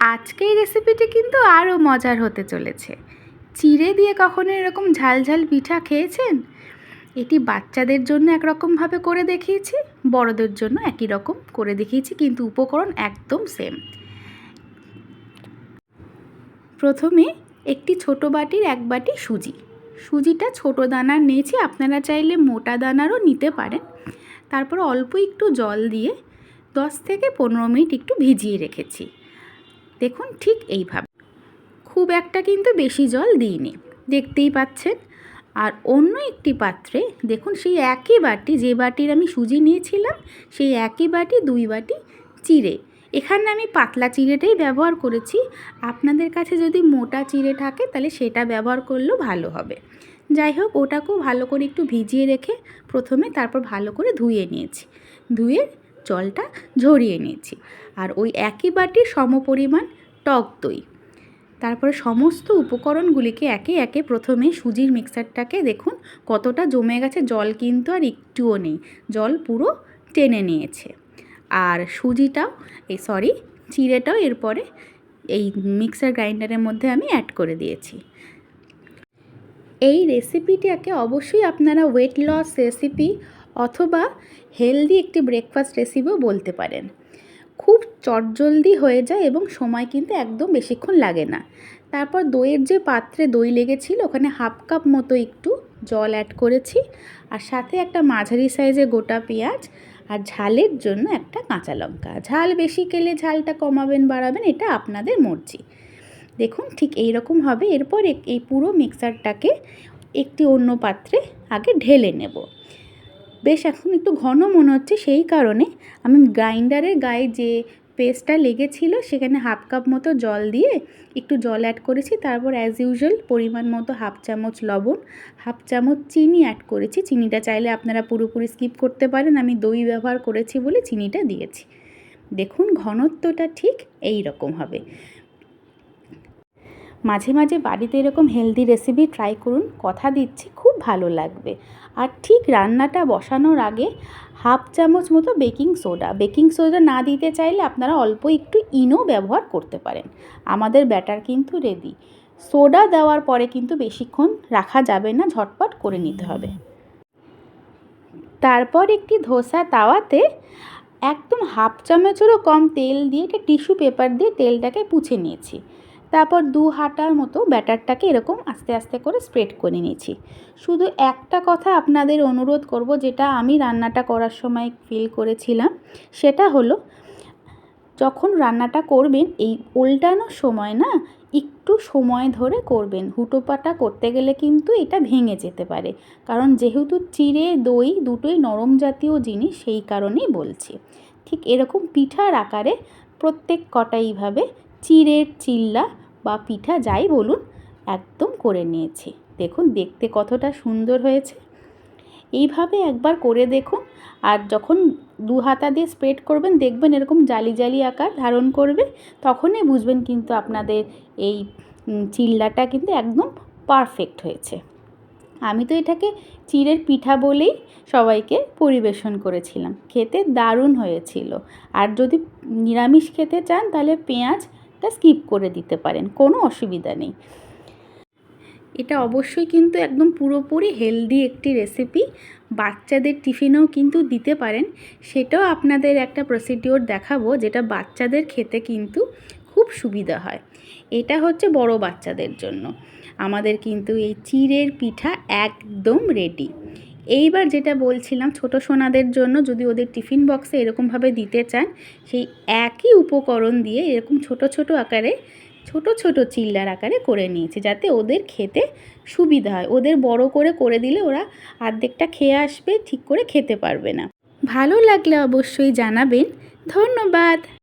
আজকে এই রেসিপিটি কিন্তু আরও মজার হতে চলেছে। চিড়ে দিয়ে কখনো এরকম ঝাল ঝাল পিঠা খেয়েছেন? এটি বাচ্চাদের জন্য একরকমভাবে করে দেখিয়েছি, বড়দের জন্য একই রকম করে দেখিয়েছি, কিন্তু উপকরণ একদম সেম প্রথমে একটি ছোট বাটির এক বাটি সুজি। সুজিটা ছোট দানার নিয়েছি, আপনারা চাইলে মোটা দানারও নিতে পারেন। তারপর অল্প একটু জল দিয়ে দশ থেকে পনেরো মিনিট একটু ভিজিয়ে রেখেছি। দেখুন ঠিক এইভাবে। খুব একটা কিন্তু বেশি জল দিইনি, দেখতেই পাচ্ছেন। আর অন্য একটি পাত্রে, দেখুন সেই একই বাটি, যে বাটির আমি সুজি নিয়েছিলাম, সেই একই বাটি দুই বাটি চিড়ে। এখানে আমি পাতলা চিড়েটাই ব্যবহার করেছি। আপনাদের কাছে যদি মোটা চিড়ে থাকে, তাহলে সেটা ব্যবহার করলেও ভালো হবে। যাই হোক, ওটাকেও ভালো করে একটু ভিজিয়ে রেখে প্রথমে তারপর ভালো করে ধুয়ে নিয়েছি। ধুয়ে জলটা ঝরিয়ে নিয়েছি। আর ওই একই বাটির সমপরিমাণ টক দই। তারপরে সমস্ত উপকরণগুলিকে একে একে প্রথমে সুজির মিক্সারটাকে দেখুন, কতটা জমে গেছে, জল কিন্তু আর একটুও নেই। জল পুরো টেনে নিয়েছে। আর সুজিটাও, এই সরি, চিড়েটাও এরপরে এই মিক্সার গ্রাইন্ডারের মধ্যে আমি অ্যাড করে দিয়েছি। এই রেসিপিটাকে অবশ্যই আপনারা ওয়েট লস রেসিপি অথবা হেলদি একটি ব্রেকফাস্ট রেসিপিও বলতে পারেন। খুব চটজলদি হয়ে যায় এবং সময় কিন্তু একদম বেশিক্ষণ লাগে না। তারপর দইয়ের যে পাত্রে দই লেগেছিল, ওখানে হাফ কাপ মতো একটু জল অ্যাড করেছি আর সাথে একটা মাঝারি সাইজের গোটা পেঁয়াজ আর ঝালের জন্য একটা কাঁচা লঙ্কা। ঝাল বেশি খেলে ঝালটা কমাবেন, বাড়াবেন, এটা আপনাদের মর্জি। দেখুন ঠিক এই রকম হবে, এরপর এই পুরো মিক্সারটাকে একটি অন্য পাত্রে আগে ঢেলে নেব। বেশ এখন একটু ঘন মনে হচ্ছে, সেই কারণে আমি গ্রাইন্ডারের গায়ে যে পেস্টটা লেগেছিল সেখানে হাফ কাপ মতো জল দিয়ে একটু জল অ্যাড করেছি। তারপর অ্যাজ ইউজুয়াল পরিমাণ মতো হাফ চামচ লবণ, হাফ চামচ চিনি অ্যাড করেছি। চিনিটা চাইলে আপনারা পুরোপুরি স্কিপ করতে পারেন। আমি দই ব্যবহার করেছি বলে চিনিটা দিয়েছি। দেখুন ঘনত্বটা ঠিক এই রকম হবে। মাঝে মাঝে বাড়িতে এরকম হেলদি রেসিপি ট্রাই করুন। কথা দিচ্ছি ভালো লাগবে। আর ঠিক রান্নাটা বসানোর আগে হাফ চামচ মতো বেকিং সোডা। বেকিং সোডা না দিতে চাইলে আপনারা অল্প একটু ইনো ব্যবহার করতে পারেন। আমাদের ব্যাটার কিন্তু রেডি সোডা দেওয়ার পরে কিন্তু বেশিক্ষণ রাখা যাবে না, ঝটপট করে নিতে হবে। তারপর একটি ধোসা তাওয়াতে একদম হাফ চামচেরও কম তেল দিয়ে একটা টিস্যু পেপার দিয়ে তেলটাকে পুছে নিয়েছি। তারপর দু হাঁটার মতো ব্যাটারটাকে এরকম আস্তে আস্তে করে স্প্রেড করে নিয়েছি। শুধু একটা কথা আপনাদের অনুরোধ করব, যেটা আমি রান্নাটা করার সময় ফিল করেছিলাম, সেটা হলো, যখন রান্নাটা করবেন, এই উল্টানোর সময় না, একটু সময় ধরে করবেন। হুটোপাটা করতে গেলে কিন্তু এটা ভেঙে যেতে পারে। কারণ যেহেতু চিড়ে, দই দুটোই নরম জাতীয় জিনিস, সেই কারণেই বলছি। ঠিক এরকম পিঠার আকারে প্রত্যেক কটা এইভাবে চিড়ের চিল্লা বা পিঠা যাই বলুন, একদম করে নিয়েছি। দেখুন, দেখতে কতটা সুন্দর হয়েছে। এইভাবে একবার করে দেখুন, আর যখন দু হাতা দিয়ে স্প্রেড করবেন, দেখবেন এরকম জালি জালি আকার ধারণ করবে, তখনই বুঝবেন কিন্তু আপনাদের এই চিল্লাটা কিন্তু একদম পারফেক্ট হয়েছে। আমি তো এটাকে চিড়ের পিঠা বলেই সবাইকে পরিবেশন করেছিলাম। খেতে দারুণ হয়েছিল। আর যদি নিরামিষ খেতে চান, তাহলে পেঁয়াজটা স্কিপ করে দিতে পারেন, কোনো অসুবিধা নেই। এটা অবশ্যই কিন্তু একদম পুরোপুরি হেলদি একটি রেসিপি, বাচ্চাদের টিফিনেও কিন্তু দিতে পারেন। সেটাও আপনাদের একটা প্রসিডিওর দেখাবো, যেটা বাচ্চাদের খেতে কিন্তু খুব সুবিধা হয়। এটা হচ্ছে বড় বাচ্চাদের জন্য। আমাদের কিন্তু এই চিড়ের পিঠা একদম রেডি এইবার যেটা বলছিলাম, ছোট সোনাদের জন্য যদি ওদের টিফিন বক্সে এরকমভাবে দিতে চান, সেই একই উপকরণ দিয়ে এরকম ছোট ছোট আকারে, ছোট ছোট চিল্লার আকারে করে নিয়েছি, যাতে ওদের খেতে সুবিধা হয়। ওদের বড় করে করে দিলে ওরা অর্ধেকটা খেয়ে আসবে, ঠিক করে খেতে পারবে না। ভালো লাগলে অবশ্যই জানাবেন। ধন্যবাদ।